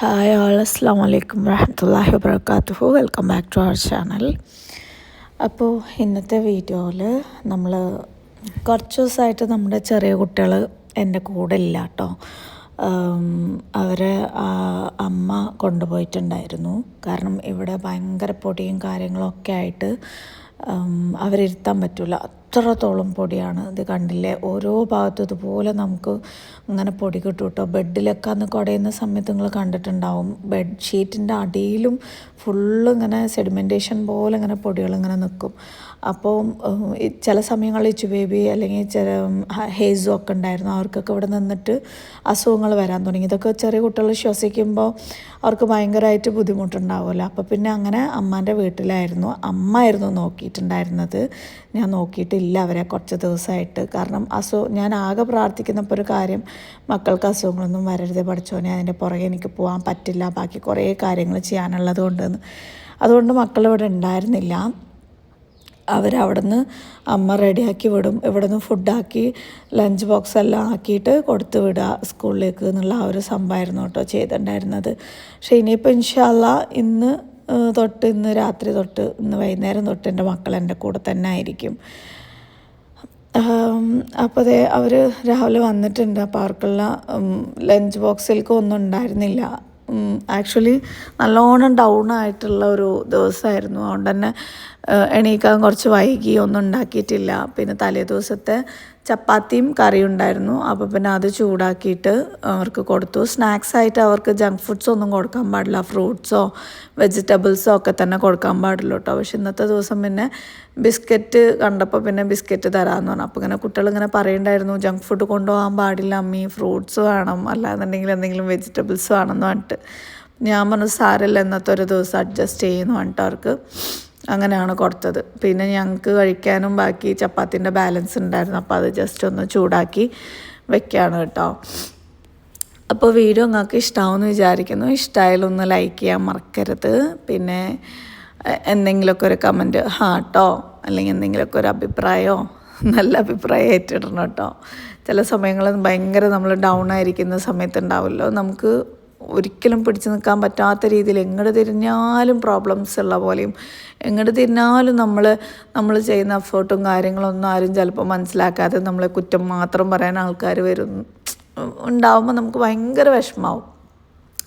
Hi all അസ്സാം വലൈക്കും വരഹമുല്ലാഹി വാബർക്കാത്തുഹു welcome back to our channel അപ്പോൾ ഇന്നത്തെ വീഡിയോയിൽ നമ്മൾ കുറച്ച് ദിവസമായിട്ട് നമ്മുടെ ചെറിയ കുട്ടികൾ എന്റെ കൂടെ ഇല്ല കേട്ടോ. അവരെ അമ്മ കൊണ്ടുപോയിട്ടുണ്ടായിരുന്നു. കാരണം ഇവിടെ ഭയങ്കര പൊടിയും കാര്യങ്ങളൊക്കെ ആയിട്ട് അവരിരുത്താൻ പറ്റില്ല അത്രത്തോളം പൊടിയാണ് ഇത് കണ്ടില്ലേ? ഓരോ ഭാഗത്തും ഇതുപോലെ നമുക്ക് അങ്ങനെ പൊടി കിട്ടും കേട്ടോ. ബെഡിലൊക്കെ അന്ന് കുടയുന്ന സമയത്ത് നിങ്ങൾ കണ്ടിട്ടുണ്ടാവും. ബെഡ് ഷീറ്റിന്റെ അടിയിലും ഫുള്ള് ഇങ്ങനെ സെഡിമെന്റേഷൻ പോലെ ഇങ്ങനെ പൊടികൾ ഇങ്ങനെ നിൽക്കും അപ്പോൾ ചില സമയങ്ങളിൽ ഇച്ചു ബേബി അല്ലെങ്കിൽ ചില ഹേസും ഒക്കെ ഉണ്ടായിരുന്നു. അവർക്കൊക്കെ ഇവിടെ നിന്നിട്ട് അസുഖങ്ങൾ വരാൻ തുടങ്ങി. ഇതൊക്കെ ചെറിയ കുട്ടികൾ ശ്വസിക്കുമ്പോൾ അവർക്ക് ഭയങ്കരമായിട്ട് ബുദ്ധിമുട്ടുണ്ടാവുമല്ലോ. അപ്പോൾ പിന്നെ അങ്ങനെ അമ്മാന്റെ വീട്ടിലായിരുന്നു. അമ്മ ആയിരുന്നു നോക്കിയിട്ടുണ്ടായിരുന്നത്. ഞാൻ നോക്കിയിട്ടില്ല അവരെ കുറച്ച് ദിവസമായിട്ട്. കാരണം അസു ഞാൻ ആകെ പ്രാർത്ഥിക്കുന്നപ്പോൾ ഒരു കാര്യം മക്കൾക്ക് അസുഖങ്ങളൊന്നും വരരുത് പഠിച്ചോനെ അതിന്റെ പുറകെ എനിക്ക് പോകാൻ പറ്റില്ല ബാക്കി കുറേ കാര്യങ്ങൾ ചെയ്യാനുള്ളത് കൊണ്ടെന്ന്. അതുകൊണ്ട് മക്കൾ ഇവിടെ ഉണ്ടായിരുന്നില്ല അവരവിടുന്ന് അമ്മ റെഡിയാക്കി വിടും. ഇവിടുന്ന് ഫുഡാക്കി ലഞ്ച് ബോക്സ് എല്ലാം ആക്കിയിട്ട് കൊടുത്ത് വിടുക സ്കൂളിലേക്ക് എന്നുള്ള ആ ഒരു സംഭവമായിരുന്നു കേട്ടോ ചെയ്തിട്ടുണ്ടായിരുന്നത്. പക്ഷേ ഇനിയിപ്പോൾ ഇൻഷാല്ല ഇന്ന് തൊട്ട് ഇന്ന് രാത്രി തൊട്ട് ഇന്ന് വൈകുന്നേരം തൊട്ട് എന്റെ മക്കൾ എന്റെ കൂടെ തന്നെ ആയിരിക്കും. അപ്പോൾ അതെ അവർ രാവിലെ വന്നിട്ടുണ്ട് അപ്പോൾ അവർക്കുള്ള ലഞ്ച് ബോക്സിലേക്ക് ഒന്നും ഉണ്ടായിരുന്നില്ല. ആക്ച്വലി നല്ലോണം ഡൗൺ ആയിട്ടുള്ള ഒരു ദിവസമായിരുന്നു അതുകൊണ്ട് തന്നെ എണീക്കാൻ കുറച്ച് വൈകി ഒന്നും ഉണ്ടാക്കിയിട്ടില്ല. പിന്നെ തലേ ദിവസത്തെ ചപ്പാത്തിയും കറിയും ഉണ്ടായിരുന്നു അപ്പോൾ പിന്നെ അത് ചൂടാക്കിയിട്ട് അവർക്ക് കൊടുത്തു. സ്നാക്സ് ആയിട്ട് അവർക്ക് ജങ്ക് ഫുഡ്സ് ഒന്നും കൊടുക്കാൻ പാടില്ല. ഫ്രൂട്ട്സോ വെജിറ്റബിൾസോ ഒക്കെ തന്നെ കൊടുക്കാൻ പാടില്ല കേട്ടോ പക്ഷെ ഇന്നത്തെ ദിവസം പിന്നെ ബിസ്ക്കറ്റ് കണ്ടപ്പോൾ പിന്നെ ബിസ്ക്കറ്റ് തരാമെന്ന് പറഞ്ഞു. അപ്പോൾ ഇങ്ങനെ കുട്ടികൾ ഇങ്ങനെ പറയുണ്ടായിരുന്നു ജങ്ക് ഫുഡ് കൊണ്ടുപോകാൻ പാടില്ല അമ്മി ഫ്രൂട്ട്സ് വേണം. അല്ലാന്നുണ്ടെങ്കിൽ എന്തെങ്കിലും വെജിറ്റബിൾസ് വേണമെന്ന് പറഞ്ഞിട്ട്. ഞാൻ പറഞ്ഞു സാരല്ല ഇന്നത്തെ ഒരു ദിവസം അഡ്ജസ്റ്റ് ചെയ്യുന്നു പറഞ്ഞിട്ട് അവർക്ക് അങ്ങനെയാണ് കൊടുത്തത്. പിന്നെ ഞങ്ങൾക്ക് കഴിക്കാനും ബാക്കി ചപ്പാത്തിന്റെ ബാലൻസ് ഉണ്ടായിരുന്നു. അപ്പോൾ അത് ജസ്റ്റ് ഒന്ന് ചൂടാക്കി വെക്കുകയാണ് കേട്ടോ. അപ്പോൾ വീഡിയോ നിങ്ങൾക്ക് ഇഷ്ടമാവുമെന്ന് വിചാരിക്കുന്നു. ഇഷ്ടമായാലും ഒന്ന് ലൈക്ക് ചെയ്യാൻ മറക്കരുത്. പിന്നെ എന്തെങ്കിലുമൊക്കെ ഒരു കമന്റ് ഹാട്ടോ അല്ലെങ്കിൽ എന്തെങ്കിലുമൊക്കെ ഒരു അഭിപ്രായമോ നല്ല അഭിപ്രായം ഏറ്റിടണം കേട്ടോ. ചില സമയങ്ങളിൽ ഭയങ്കര നമ്മൾ ഡൗൺ ആയിരിക്കുന്ന സമയത്തുണ്ടാവുമല്ലോ നമുക്ക് ഒരിക്കലും പിടിച്ചു നിൽക്കാൻ പറ്റാത്ത രീതിയിൽ എങ്ങോട്ട് തിരിഞ്ഞാലും പ്രോബ്ലംസ് ഉള്ള പോലെയും എങ്ങോട്ട് തിരിഞ്ഞാലും നമ്മൾ നമ്മൾ ചെയ്യുന്ന എഫേർട്ടും കാര്യങ്ങളൊന്നും ആരും ചിലപ്പോൾ മനസ്സിലാക്കാതെ നമ്മളെ കുറ്റം മാത്രം പറയാൻ ആൾക്കാർ വരും. ഉണ്ടാവുമ്പോൾ നമുക്ക് ഭയങ്കര വിഷമാവും.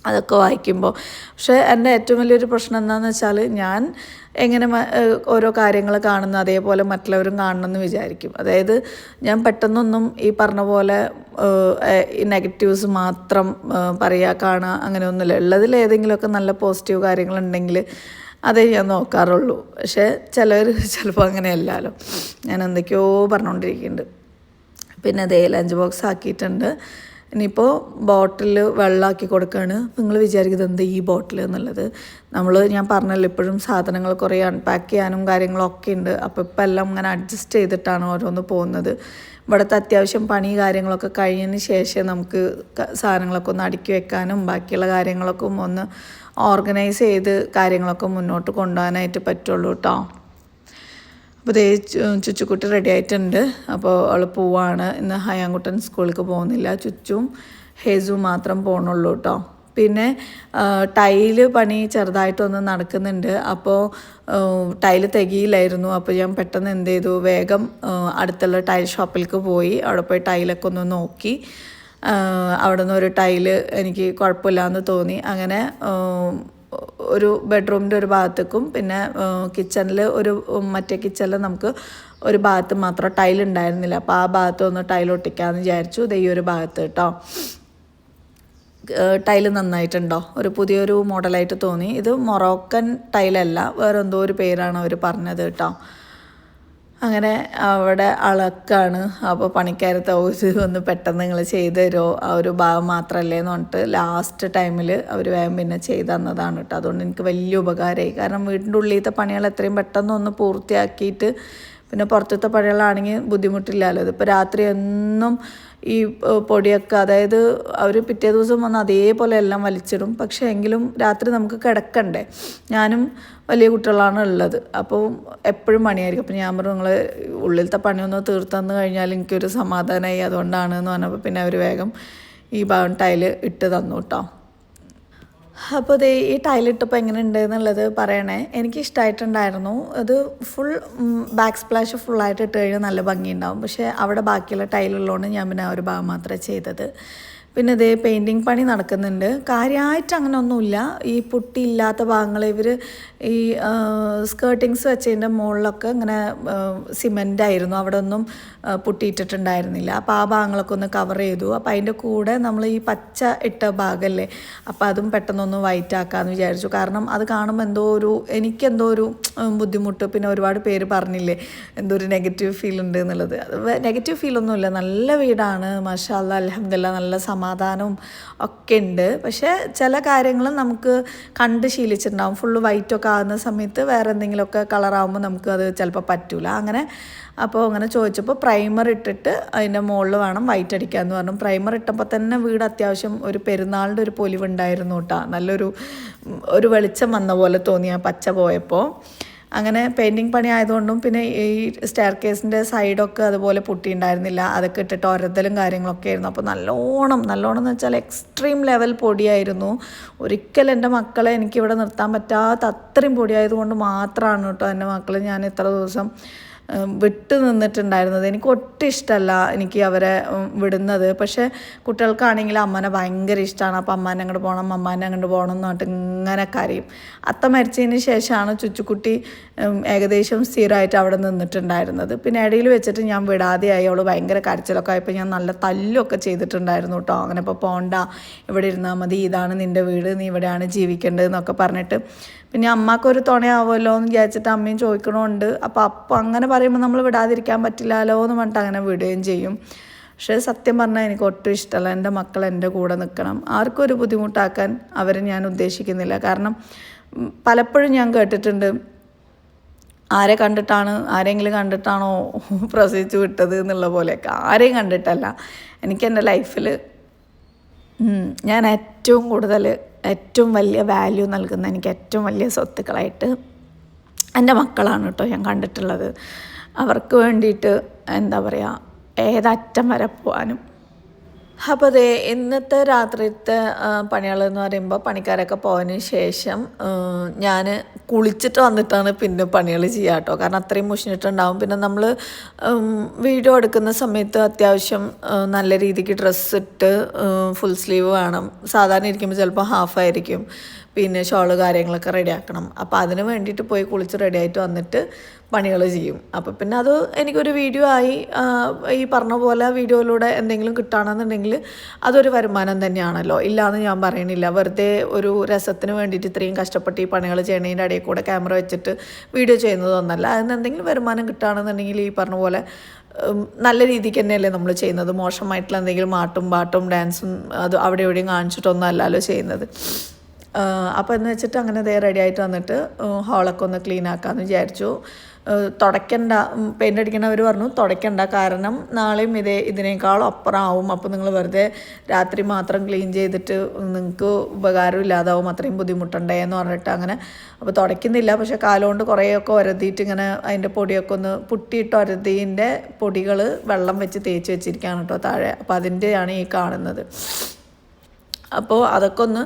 അതൊക്കെ വായിക്കുമ്പോൾ. പക്ഷേ എന്റെ ഏറ്റവും വലിയൊരു പ്രശ്നം എന്താണെന്ന് വെച്ചാൽ ഞാൻ എങ്ങനെ ഓരോ കാര്യങ്ങൾ കാണുന്നു അതേപോലെ മറ്റുള്ളവരും കാണണമെന്ന് വിചാരിക്കും. അതായത് ഞാൻ പെട്ടെന്നൊന്നും ഈ പറഞ്ഞ പോലെ നെഗറ്റീവ്സ് മാത്രം പറയുക കാണുക അങ്ങനെയൊന്നുമില്ല. ഉള്ളതിൽ ഏതെങ്കിലുമൊക്കെ നല്ല പോസിറ്റീവ് കാര്യങ്ങളുണ്ടെങ്കിൽ അതേ ഞാൻ നോക്കാറുള്ളൂ. പക്ഷേ ചിലർ ചിലപ്പോൾ അങ്ങനെയല്ലല്ലോ. ഞാൻ എന്തൊക്കെയോ പറഞ്ഞുകൊണ്ടിരിക്കുന്നുണ്ട്. പിന്നെ അതേ ലഞ്ച് ബോക്സ് ആക്കിയിട്ടുണ്ട്. ഇനിയിപ്പോൾ ബോട്ടിൽ വെള്ളമാക്കി കൊടുക്കുകയാണ് നിങ്ങൾ വിചാരിക്കുന്നത് എന്താ ഈ ബോട്ടിൽ എന്നുള്ളത്? നമ്മൾ ഞാൻ പറഞ്ഞല്ലോ ഇപ്പോഴും സാധനങ്ങൾ കുറേ അൺപാക്ക് ചെയ്യാനും കാര്യങ്ങളൊക്കെ ഉണ്ട്. അപ്പോൾ ഇപ്പം എല്ലാം അങ്ങനെ അഡ്ജസ്റ്റ് ചെയ്തിട്ടാണ് ഓരോന്ന് പോകുന്നത്. ഇവിടുത്തെ അത്യാവശ്യം പണി കാര്യങ്ങളൊക്കെ കഴിഞ്ഞതിന് ശേഷം നമുക്ക് സാധനങ്ങളൊക്കെ ഒന്ന് അടുക്കി വെക്കാനും ബാക്കിയുള്ള കാര്യങ്ങളൊക്കെ ഒന്ന് ഓർഗനൈസ് ചെയ്ത് കാര്യങ്ങളൊക്കെ മുന്നോട്ട് കൊണ്ടുപോകാനായിട്ട് പറ്റുള്ളൂ കേട്ടോ അപ്പോൾ ദേ ചുച്ചുക്കുട്ടി റെഡി ആയിട്ടുണ്ട്. അപ്പോൾ അവൾ പോവാണ്. ഇന്ന് ഹയാങ്കുട്ടൻ സ്കൂളിലേക്ക് പോകുന്നില്ല. ചുച്ചും ഹേസും മാത്രം പോകണുള്ളൂ കേട്ടോ പിന്നെ ടൈൽ പണി ചെറുതായിട്ടൊന്ന് നടക്കുന്നുണ്ട്. അപ്പോൾ ടൈൽ തികയില്ലായിരുന്നു. അപ്പോൾ ഞാൻ പെട്ടെന്ന് എന്ത് ചെയ്തു? വേഗം അടുത്തുള്ള ടൈൽ ഷോപ്പിലേക്ക് പോയി. അവിടെ പോയി ടൈലൊക്കെ ഒന്ന് നോക്കി. അവിടെ നിന്ന് ഒരു ടൈൽ എനിക്ക് കുഴപ്പമില്ലാന്ന് തോന്നി. അങ്ങനെ ഒരു ബെഡ്റൂമിന്റെ ഒരു ഭാഗത്തേക്കും പിന്നെ കിച്ചണിൽ ഒരു മറ്റേ കിച്ചണിൽ നമുക്ക് ഒരു ഭാഗത്ത് മാത്രം ടൈൽ ഉണ്ടായിരുന്നില്ല. അപ്പോൾ ആ ഭാഗത്ത് ഒന്ന് ടൈൽ ഒട്ടിക്കാമെന്ന് വിചാരിച്ചു. ദേ ഈ ഒരു ഭാഗത്ത് കേട്ടോ. ടൈൽ നന്നായിട്ടുണ്ടോ? ഒരു പുതിയൊരു മോഡലായിട്ട് തോന്നി. ഇത് മൊറോക്കൻ ടൈലല്ല വേറെ എന്തോ ഒരു പേരാണ് അവർ പറഞ്ഞത് കേട്ടോ. അങ്ങനെ അവിടെ അളക്കാണ്. അപ്പോൾ പണിക്കാരത്തെ തോസ് ഒന്ന് പെട്ടെന്ന് നിങ്ങൾ ചെയ്തു തരുമോ ആ ഒരു ഭാഗം മാത്രമല്ലേ എന്ന് പറഞ്ഞിട്ട് ലാസ്റ്റ് ടൈമിൽ അവർ വേഗം പിന്നെ ചെയ്ത് തന്നതാണ് കേട്ടോ. അതുകൊണ്ട് എനിക്ക് വലിയ ഉപകാരമായി കാരണം വീടിന്റെ ഉള്ളിലത്തെ പണികൾ എത്രയും പെട്ടെന്ന് ഒന്ന് പൂർത്തിയാക്കിയിട്ട് പിന്നെ പുറത്തത്തെ പണികളാണെങ്കിൽ ബുദ്ധിമുട്ടില്ലല്ലോ. ഇതിപ്പോൾ രാത്രി എന്നും ഈ പൊടിയൊക്കെ അതായത് അവർ പിറ്റേ ദിവസം വന്ന് അതേപോലെ എല്ലാം വലിച്ചിടും. പക്ഷേ എങ്കിലും രാത്രി നമുക്ക് കിടക്കണ്ടേ? ഞാനും വലിയ കുട്ടികളാണ് ഉള്ളത്. അപ്പോൾ എപ്പോഴും പണിയായിരിക്കും. അപ്പോൾ ഞാൻ പറഞ്ഞു നിങ്ങൾ ഉള്ളിലത്തെ പണിയൊന്ന് തീർത്തന്ന് കഴിഞ്ഞാൽ എനിക്കൊരു സമാധാനമായി അതുകൊണ്ടാണ് എന്ന് പറഞ്ഞപ്പോൾ പിന്നെ അവർ വേഗം ഈ ഭാഗം ടൈൽ ഇട്ട് തന്നു കേട്ടോ അപ്പോൾ ദേ ഈ ടൈലിട്ടപ്പം എങ്ങനെ ഉണ്ട് എന്നുള്ളത് പറയണേ. എനിക്ക് ഇഷ്ടമായിട്ടുണ്ടായിരുന്നു അത് ഫുൾ ബാക്ക് സ്പ്ലാഷ് ഫുള്ളായിട്ട് ഇട്ട് കഴിഞ്ഞാൽ നല്ല ഭംഗിയുണ്ടാവും. പക്ഷേ അവിടെ ബാക്കിയുള്ള ടൈലുള്ളതുകൊണ്ട് ഞാൻ പിന്നെ ഒരു ഭാഗം മാത്രമേ ചെയ്തത്. പിന്നെ ഇതേ പെയിന്റിങ് പണി നടക്കുന്നുണ്ട്. കാര്യമായിട്ട് അങ്ങനെ ഒന്നുമില്ല ഈ പുട്ടി ഇല്ലാത്ത ഭാഗങ്ങൾ ഇവർ ഈ സ്കേർട്ടിങ്സ് വെച്ചതിന്റെ മുകളിലൊക്കെ ഇങ്ങനെ സിമെന്റ് ആയിരുന്നു. അവിടെ ഒന്നും പൊട്ടിയിട്ടിട്ടുണ്ടായിരുന്നില്ല. അപ്പോൾ ആ ഭാഗങ്ങളൊക്കെ ഒന്ന് കവർ ചെയ്തു. അപ്പോൾ അതിന്റെ കൂടെ നമ്മൾ ഈ പച്ച ഇട്ട ഭാഗമല്ലേ അപ്പോൾ അതും പെട്ടെന്നൊന്ന് വൈറ്റ് ആക്കാമെന്ന് വിചാരിച്ചു. കാരണം അത് കാണുമ്പോൾ എന്തോ ഒരു എനിക്കെന്തോ ഒരു ബുദ്ധിമുട്ട്. പിന്നെ ഒരുപാട് പേര് പറഞ്ഞില്ലേ എന്തോ ഒരു നെഗറ്റീവ് ഫീൽ ഉണ്ട് എന്നുള്ളത്. നെഗറ്റീവ് ഫീലൊന്നുമില്ല നല്ല വീടാണ്. മഷാല അലഹമില്ല നല്ല സമാധാനവും ഒക്കെ ഉണ്ട്. പക്ഷേ ചില കാര്യങ്ങൾ നമുക്ക് കണ്ട് ശീലിച്ചിട്ടുണ്ടാവും. ഫുള്ള് വൈറ്റൊക്കെ ആകുന്ന സമയത്ത് വേറെ എന്തെങ്കിലുമൊക്കെ കളറാകുമ്പോൾ നമുക്ക് അത് ചിലപ്പോൾ പറ്റൂല. അങ്ങനെ അപ്പോൾ അങ്ങനെ ചോദിച്ചപ്പോൾ പ്രൈമർ ഇട്ടിട്ട് അതിന്റെ മുകളിൽ വേണം വൈറ്റ് അടിക്കാമെന്ന് പറഞ്ഞു. പ്രൈമർ ഇട്ടപ്പോൾ തന്നെ വീട് അത്യാവശ്യം ഒരു പെരുന്നാളിന്റെ ഒരു പൊലിവുണ്ടായിരുന്നു കേട്ടോ. നല്ലൊരു ഒരു വെളിച്ചം വന്ന പോലെ തോന്നി ആ പച്ച പോയപ്പോൾ. അങ്ങനെ പെയിന്റിങ് പണി ആയതുകൊണ്ടും പിന്നെ ഈ സ്റ്റെയർ കേസിന്റെ സൈഡൊക്കെ അതുപോലെ പൊട്ടിയിട്ടുണ്ടായിരുന്നില്ല അതൊക്കെ ഇട്ടിട്ട് ഒരതലും കാര്യങ്ങളൊക്കെ ആയിരുന്നു. അപ്പോൾ നല്ലോണം നല്ലോണം എന്ന് വെച്ചാൽ എക്സ്ട്രീം ലെവൽ പൊടിയായിരുന്നു. ഒരിക്കലും എന്റെ മക്കളെ എനിക്കിവിടെ നിർത്താൻ പറ്റാത്ത അത്രയും പൊടിയായതുകൊണ്ട് മാത്രമാണ് കേട്ടോ എന്റെ മക്കൾ ഞാൻ ഇത്ര ദിവസം വിട്ട് നിന്നിട്ടുണ്ടായിരുന്നത്. എനിക്ക് ഒട്ടും ഇഷ്ടമല്ല എനിക്ക് അവരെ വിടുന്നത്. പക്ഷേ കുട്ടികൾക്കാണെങ്കിൽ അമ്മനെ ഭയങ്കര ഇഷ്ടമാണ്. അപ്പം അമ്മാനെ അങ്ങോട്ട് പോകണം അമ്മാനെ അങ്ങോട്ട് പോകണം എന്ന് പറഞ്ഞിട്ട് ഇങ്ങനെ കരയും. അത്ത മരിച്ചതിന് ശേഷമാണ് ചുച്ചുക്കുട്ടി ഏകദേശം സ്ഥിരമായിട്ട് അവിടെ നിന്നിട്ടുണ്ടായിരുന്നത്. പിന്നെ ഇടയിൽ വെച്ചിട്ട് ഞാൻ വിടാതെയായി അവൾ ഭയങ്കര കരച്ചിലൊക്കെ ആയപ്പോൾ ഞാൻ നല്ല തല്ലൊക്കെ ചെയ്തിട്ടുണ്ടായിരുന്നു കേട്ടോ. അങ്ങനെ ഇപ്പോൾ പോണ്ട ഇവിടെ ഇരുന്നാൽ മതി. ഇതാണ് നിന്റെ വീട് നീ ഇവിടെയാണ് ജീവിക്കേണ്ടതെന്നൊക്കെ പറഞ്ഞിട്ട് പിന്നെ അമ്മക്കൊരു തുണയാവുമല്ലോ എന്ന് വിചാരിച്ചിട്ട് അമ്മയും ചോദിക്കണമുണ്ട് അപ്പോൾ അപ്പം അങ്ങനെ പറയുമ്പോൾ നമ്മൾ വിടാതിരിക്കാൻ പറ്റില്ലല്ലോ എന്ന് പറഞ്ഞിട്ട് അങ്ങനെ വിടുകയും ചെയ്യും. പക്ഷേ സത്യം പറഞ്ഞാൽ എനിക്ക് ഒട്ടും ഇഷ്ടമല്ല. എന്റെ മക്കൾ എന്റെ കൂടെ നിൽക്കണം. ആർക്കും ഒരു ബുദ്ധിമുട്ടാക്കാൻ അവരെ ഞാൻ ഉദ്ദേശിക്കുന്നില്ല. കാരണം പലപ്പോഴും ഞാൻ കേട്ടിട്ടുണ്ട് ആരെ കണ്ടിട്ടാണ് ആരെങ്കിലും കണ്ടിട്ടാണോ പ്രസവിച്ച് വിട്ടത് എന്നുള്ള പോലെയൊക്കെ. ആരെയും കണ്ടിട്ടല്ല. എനിക്ക് എന്റെ ലൈഫിൽ ഞാൻ ഏറ്റവും കൂടുതൽ ഏറ്റവും വലിയ വാല്യൂ നൽകുന്ന എനിക്ക് ഏറ്റവും വലിയ സ്വത്തുക്കളായിട്ട് എന്റെ മക്കളാണ് കേട്ടോ ഞാൻ കണ്ടിട്ടുള്ളത്. അവർക്ക് വേണ്ടിയിട്ട് എന്താ പറയുക ഏതറ്റം വരെ പോകാനും അപ്പോൾ അതെ ഇന്നത്തെ രാത്രിത്തെ പണികൾ എന്ന് പറയുമ്പോൾ പണിക്കാരൊക്കെ പോയതിന് ശേഷം ഞാൻ കുളിച്ചിട്ട് വന്നിട്ടാണ് പിന്നെ പണികൾ ചെയ്യുക കേട്ടോ കാരണം അത്രയും മുഷിഞ്ഞിട്ടുണ്ടാവും. പിന്നെ നമ്മൾ വീഡിയോ എടുക്കുന്ന സമയത്ത് അത്യാവശ്യം നല്ല രീതിക്ക് ഡ്രസ്സ് ഇട്ട് ഫുൾ സ്ലീവ് വേണം. സാധാരണ ഇരിക്കുമ്പോൾ ചിലപ്പോൾ ഹാഫ് ആയിരിക്കും. പിന്നെ ഷോൾ കാര്യങ്ങളൊക്കെ റെഡിയാക്കണം. അപ്പോൾ അതിന് വേണ്ടിയിട്ട് പോയി കുളിച്ച് റെഡിയായിട്ട് വന്നിട്ട് പണികൾ ചെയ്യും. അപ്പോൾ പിന്നെ അത് എനിക്കൊരു വീഡിയോ ആയി ഈ പറഞ്ഞ പോലെ വീഡിയോയിലൂടെ എന്തെങ്കിലും കിട്ടുകയാണെന്നുണ്ടെങ്കിൽ അതൊരു വരുമാനം തന്നെയാണല്ലോ. ഇല്ലയെന്ന് ഞാൻ പറയണില്ല. വെറുതെ ഒരു രസത്തിന് വേണ്ടിയിട്ട് ഇത്രയും കഷ്ടപ്പെട്ട് ഈ പണികൾ ചെയ്യണതിന്റെ ഇടയിൽ കൂടെ ക്യാമറ വെച്ചിട്ട് വീഡിയോ ചെയ്യുന്നതൊന്നല്ല അതിന് എന്തെങ്കിലും വരുമാനം കിട്ടുകയാണെന്നുണ്ടെങ്കിൽ ഈ പറഞ്ഞ പോലെ നല്ല രീതിക്ക് തന്നെയല്ലേ നമ്മൾ ചെയ്യുന്നത്. മോശമായിട്ടുള്ള എന്തെങ്കിലും മാട്ടും പാട്ടും ഡാൻസും അത് അവിടെ എവിടെയും കാണിച്ചിട്ടൊന്നും അല്ലല്ലോ ചെയ്യുന്നത്. അപ്പോൾ എന്ന് വെച്ചിട്ട് അങ്ങനെ ദേ റെഡി ആയിട്ട് വന്നിട്ട് ഹോളൊക്കെ ഒന്ന് ക്ലീൻ ആക്കാമെന്ന് വിചാരിച്ചു. തുടയ്ക്കണ്ട പെയിന്റ് അടിക്കണവർ പറഞ്ഞു തുടയ്ക്കണ്ട കാരണം നാളെയും ഇതേ ഇതിനേക്കാളും അപ്പുറം ആവും അപ്പോൾ നിങ്ങൾ വെറുതെ രാത്രി മാത്രം ക്ലീൻ ചെയ്തിട്ട് നിങ്ങൾക്ക് ഉപകാരം ഇല്ലാതാവും. അത്രയും ബുദ്ധിമുട്ടുണ്ടേ എന്ന് പറഞ്ഞിട്ട് അങ്ങനെ അപ്പോൾ തുടയ്ക്കുന്നില്ല. പക്ഷേ കാലുകൊണ്ട് കുറേയൊക്കെ ഒരതിയിട്ട് ഇങ്ങനെ അതിന്റെ പൊടിയൊക്കെ ഒന്ന് പുട്ടിയിട്ട് ഒരതിന്റെ പൊടികൾ വെള്ളം വെച്ച് തേച്ച് വെച്ചിരിക്കുകയാണ് കേട്ടോ താഴെ. അപ്പോൾ അതിന്റെയാണ് ഈ കാണുന്നത്. അപ്പോൾ അതൊക്കെ ഒന്ന്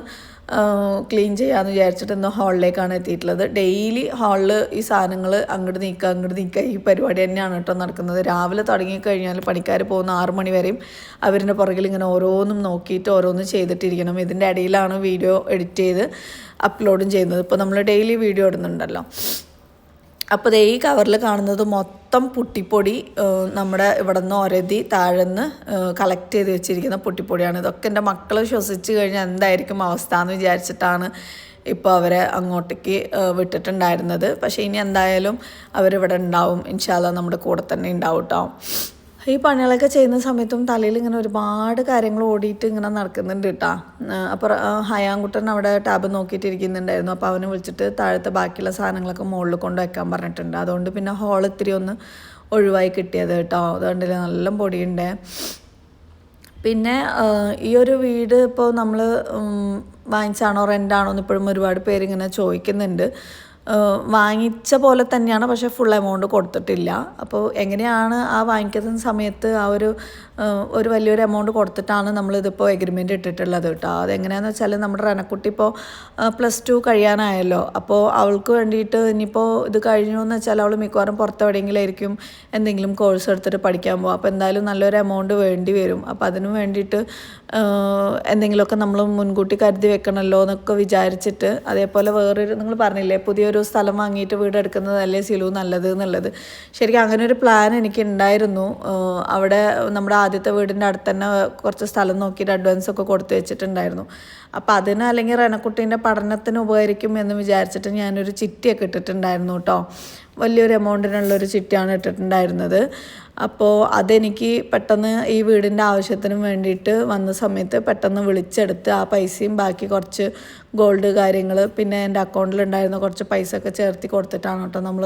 ക്ലീൻ ചെയ്യാമെന്ന് വിചാരിച്ചിട്ട് ഇന്ന് ഹാളിലേക്കാണ് എത്തിയിട്ടുള്ളത്. ഡെയിലി ഹാളിൽ ഈ സാധനങ്ങൾ അങ്ങോട്ട് നീക്കുക അങ്ങോട്ട് നീക്കുക ഈ പരിപാടി തന്നെയാണ് കേട്ടോ നടക്കുന്നത്. രാവിലെ തുടങ്ങിക്കഴിഞ്ഞാൽ പണിക്കാർ പോകുന്ന ആറു മണി വരെയും അവരുടെ പുറകിൽ ഇങ്ങനെ ഓരോന്നും നോക്കിയിട്ട് ഓരോന്നും ചെയ്തിട്ടിരിക്കണം. ഇതിന്റെ ഇടയിലാണ് വീഡിയോ എഡിറ്റ് ചെയ്ത് അപ്ലോഡും ചെയ്യുന്നത്. ഇപ്പോൾ നമ്മൾ ഡെയിലി വീഡിയോ ഇടുന്നുണ്ടല്ലോ. അപ്പോൾ ഈ കവറിൽ കാണുന്നത് മൊത്തം പുട്ടിപ്പൊടി നമ്മുടെ ഇവിടെ നിന്ന് ഒരതി താഴെന്ന് കളക്ട് ചെയ്ത് വെച്ചിരിക്കുന്ന പുട്ടിപ്പൊടിയാണ്. ഇതൊക്കെ എന്റെ മക്കൾ ശ്വസിച്ച് കഴിഞ്ഞാൽ എന്തായിരിക്കും അവസ്ഥ എന്ന് വിചാരിച്ചിട്ടാണ് ഇപ്പോൾ അവരെ അങ്ങോട്ടേക്ക് വിട്ടിട്ടുണ്ടായിരുന്നത്. പക്ഷേ ഇനി എന്തായാലും അവരിവിടെ ഉണ്ടാവും. ഇൻഷാല്ല നമ്മുടെ കൂടെ തന്നെ ഉണ്ടാവും കേട്ടോ ഈ പണികളൊക്കെ ചെയ്യുന്ന സമയത്തും തലയിൽ ഇങ്ങനെ ഒരുപാട് കാര്യങ്ങൾ ഓടിയിട്ട് ഇങ്ങനെ നടക്കുന്നുണ്ട് കേട്ടോ അപ്പോൾ ഹയാൻകുട്ടൻ അവിടെ ടാബ് നോക്കിയിട്ടിരിക്കുന്നുണ്ടായിരുന്നു. അപ്പോൾ അവനെ വിളിച്ചിട്ട് താഴത്തെ ബാക്കിയുള്ള സാധനങ്ങളൊക്കെ മുകളിൽ കൊണ്ട് വയ്ക്കാൻ പറഞ്ഞിട്ടുണ്ട്. അതുകൊണ്ട് പിന്നെ ഹോൾ ഇത്തിരി ഒന്ന് ഒഴിവായി കിട്ടിയത് കേട്ടോ അതുകൊണ്ട് നല്ല പൊടിയുണ്ട്. പിന്നെ ഈ ഒരു വീട് ഇപ്പോൾ നമ്മൾ വാങ്ങിച്ചാണോ റെന്റാണോ എന്ന് ഇപ്പോഴും ഒരുപാട് പേര് ഇങ്ങനെ ചോദിക്കുന്നുണ്ട്. വാങ്ങിച്ച പോലെ തന്നെയാണ് പക്ഷേ ഫുൾ എമൗണ്ട് കൊടുത്തിട്ടില്ല. അപ്പോൾ എങ്ങനെയാണ് ആ വാങ്ങിക്കുന്ന സമയത്ത് ആ ഒരു ഒരു വലിയൊരു എമൗണ്ട് കൊടുത്തിട്ടാണ് നമ്മളിതിപ്പോൾ എഗ്രിമെന്റ് ഇട്ടിട്ടുള്ളത് കേട്ടോ. അതെങ്ങനെയാണെന്ന് വെച്ചാൽ നമ്മുടെ റനക്കുട്ടി ഇപ്പോൾ പ്ലസ് ടു കഴിയാനായല്ലോ. അപ്പോൾ അവൾക്ക് വേണ്ടിയിട്ട് ഇനിയിപ്പോൾ ഇത് കഴിഞ്ഞു എന്ന് വെച്ചാൽ അവൾ മിക്കവാറും പുറത്തെവിടെയെങ്കിലും ആയിരിക്കും എന്തെങ്കിലും കോഴ്സ് എടുത്തിട്ട് പഠിക്കാൻ പോകും അപ്പോൾ എന്തായാലും നല്ലൊരു എമൗണ്ട് വേണ്ടി വരും. അപ്പോൾ അതിനു വേണ്ടിയിട്ട് എന്തെങ്കിലുമൊക്കെ നമ്മൾ മുൻകൂട്ടി കരുതി വെക്കണമല്ലോ എന്നൊക്കെ വിചാരിച്ചിട്ട് അതേപോലെ വേറൊരു നിങ്ങൾ പറഞ്ഞില്ലേ പുതിയൊരു സ്ഥലം വാങ്ങിയിട്ട് വീട് എടുക്കുന്നതല്ലേ സിലു നല്ലത് എന്നുള്ളത്. ശരിക്കും അങ്ങനെ ഒരു പ്ലാൻ എനിക്ക് ഉണ്ടായിരുന്നു അവിടെ നമ്മുടെ ആദ്യത്തെ വീടിന്റെ അടുത്ത് തന്നെ കുറച്ച് സ്ഥലം നോക്കിയിട്ട് അഡ്വാൻസ് ഒക്കെ കൊടുത്തു വെച്ചിട്ടുണ്ടായിരുന്നു. അപ്പോൾ അതിന് അല്ലെങ്കിൽ റെനക്കുട്ടീന്റെ പഠനത്തിന് ഉപകരിക്കും എന്ന് വിചാരിച്ചിട്ട് ഞാനൊരു ചിറ്റിയൊക്കെ ഇട്ടിട്ടുണ്ടായിരുന്നു കേട്ടോ വലിയൊരു എമൗണ്ടിനുള്ളൊരു ചിട്ടിയാണ് ഇട്ടിട്ടുണ്ടായിരുന്നത്. അപ്പോൾ അതെനിക്ക് പെട്ടെന്ന് ഈ വീടിന്റെ ആവശ്യത്തിനും വേണ്ടിയിട്ട് വന്ന സമയത്ത് പെട്ടെന്ന് വിളിച്ചെടുത്ത് ആ പൈസയും ബാക്കി കുറച്ച് ഗോൾഡ് കാര്യങ്ങൾ പിന്നെ എന്റെ അക്കൗണ്ടിലുണ്ടായിരുന്ന കുറച്ച് പൈസ ഒക്കെ ചേർത്തി കൊടുത്തിട്ടാണ് കേട്ടോ നമ്മൾ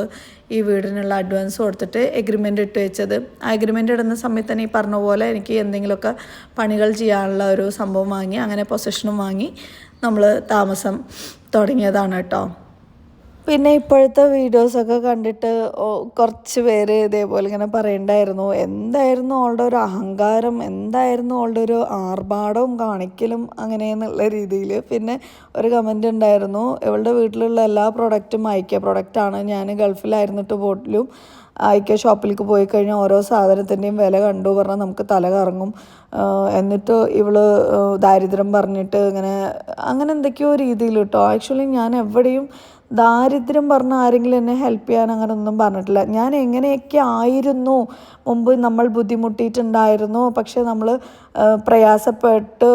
ഈ വീടിനുള്ള അഡ്വാൻസ് കൊടുത്തിട്ട് എഗ്രിമെന്റ് ഇട്ട് വെച്ചത്. ആ എഗ്രിമെന്റ് ഇടുന്ന സമയത്ത് തന്നെ ഈ പറഞ്ഞ പോലെ എനിക്ക് എന്തെങ്കിലുമൊക്കെ പണികൾ ചെയ്യാനുള്ള ഒരു സംഭവം വാങ്ങി അങ്ങനെ പൊസിഷനും വാങ്ങി നമ്മൾ താമസം തുടങ്ങിയതാണ് കേട്ടോ. പിന്നെ ഇപ്പോഴത്തെ വീഡിയോസൊക്കെ കണ്ടിട്ട് കുറച്ച് പേര് ഇതേപോലെ ഇങ്ങനെ പറയണ്ടായിരുന്നു. എന്തായിരുന്നു അവളുടെ ഒരു അഹങ്കാരം? എന്തായിരുന്നു അവളുടെ ഒരു ആർഭാടവും കാണിക്കലും അങ്ങനെയെന്നുള്ള രീതിയിൽ പിന്നെ ഒരു കമന്റ് ഉണ്ടായിരുന്നു ഇവളുടെ വീട്ടിലുള്ള എല്ലാ പ്രൊഡക്റ്റും അയക്കിയ പ്രൊഡക്റ്റാണ് ഞാൻ ഗൾഫിലായിരുന്നിട്ട് പോലും അയക്കിയ ഷോപ്പിലേക്ക് പോയി കഴിഞ്ഞാൽ ഓരോ സാധനത്തിന്റെയും വില കണ്ടു. പറഞ്ഞാൽ നമുക്ക് തല കറങ്ങും. എന്നിട്ട് ഇവൾ ദാരിദ്ര്യം പറഞ്ഞിട്ട് ഇങ്ങനെ അങ്ങനെ എന്തൊക്കെയോ രീതിയിൽ കേട്ടോ ആക്ച്വലി ഞാൻ എവിടെയും ദാരിദ്ര്യം പറഞ്ഞ ആരെങ്കിലും എന്നെ ഹെൽപ്പ് ചെയ്യാൻ അങ്ങനെ ഒന്നും പറഞ്ഞിട്ടില്ല. ഞാൻ എങ്ങനെയൊക്കെ ആയിരുന്നു? മുമ്പ് നമ്മൾ ബുദ്ധിമുട്ടിയിട്ടുണ്ടായിരുന്നു. പക്ഷെ നമ്മൾ പ്രയാസപ്പെട്ട്